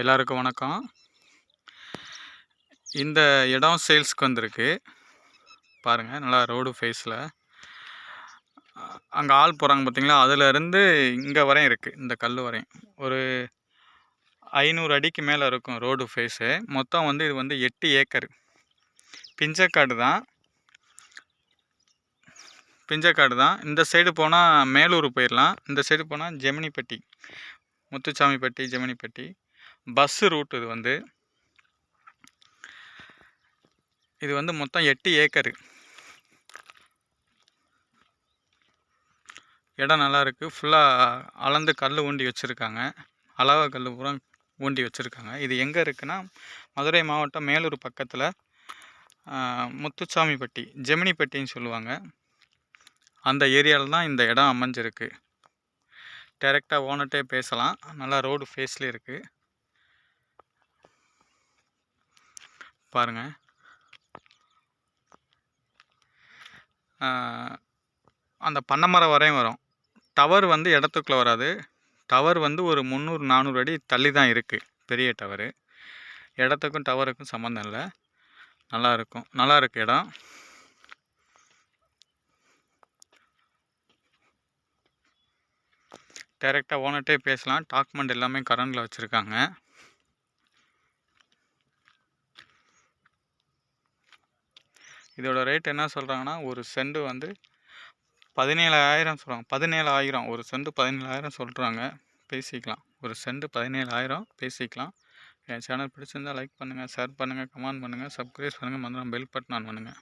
எல்லாருக்கும் வணக்கம். இந்த இடம் சேல்ஸ்க்கு வந்திருக்கு. பாருங்கள் நல்லா ரோடு ஃபேஸில் அங்கே ஆள் போகிறாங்க பார்த்தீங்களா அதுலேருந்து இங்கே வரையும் இருக்குது இந்த கல் வரையும். ஒரு ஐநூறு அடிக்கு மேலே இருக்கும் ரோடு ஃபேஸு மொத்தம் வந்து இது வந்து எட்டு ஏக்கர். பிஞ்சக்காடு தான். பிஞ்சக்காடு தான். இந்த சைடு போனால் மேலூர் போயிடலாம் இந்த சைடு போனால் ஜெமினிப்பட்டி முத்துச்சாமிப்பட்டி ஜெமினிப்பட்டி. பஸ்ஸு ரூட் இது வந்து. இது வந்து மொத்தம் எட்டு ஏக்கரு இடம் நல்லா இருக்குது ஃபுல்லாக அளந்து கல் ஊண்டி வச்சுருக்காங்க. அளவா கல் பூரா ஊண்டி வச்சுருக்காங்க. இது எங்கே இருக்குன்னா மதுரை மாவட்டம் மேலூர் பக்கத்தில் முத்துச்சாமிப்பட்டி ஜெமினிப்பட்டின்னு சொல்லுவாங்க. அந்த ஏரியாவில் தான் இந்த இடம் அமைஞ்சிருக்கு. டேரெக்டாக ஓனர்கிட்டே பேசலாம். நல்லா ரோடு ஃபேஸ்லேயே இருக்குது பாருங்கள் அந்த பண்ணமரம் வரையும் வரும். டவர் வந்து இடத்துக்குள்ளே வராது. டவர் வந்து ஒரு முந்நூறு நானூறு அடி தள்ளி தான் இருக்குது பெரிய டவரு. இடத்துக்கும் டவருக்கும் சம்மந்தம் இல்லை. நல்லா இருக்கும். நல்லா இருக்கு இடம். டைரெக்டாக ஓனர்கிட்டே பேசலாம். டாக்குமெண்ட் எல்லாமே கரண்டில் வச்சுருக்காங்க. இதோட ரேட் என்ன சொல்கிறாங்கன்னா ஒரு செண்டு வந்து பதினேழாயிரம் சொல்கிறாங்க பதினேழாயிரம் ஒரு செண்டு பதினேழாயிரம் சொல்கிறாங்க பேசிக்கலாம். ஒரு செண்டு பதினேழாயிரம் பேசிக்கலாம். என் சேனல் பிடிச்சிருந்தால் லைக் பண்ணுங்கள் ஷேர் பண்ணுங்கள் கமெண்ட் பண்ணுங்கள் சப்ஸ்கிரைப் பண்ணுங்கள் மந்திரம் பெல் பட்டன் ஆன் பண்ணுங்கள்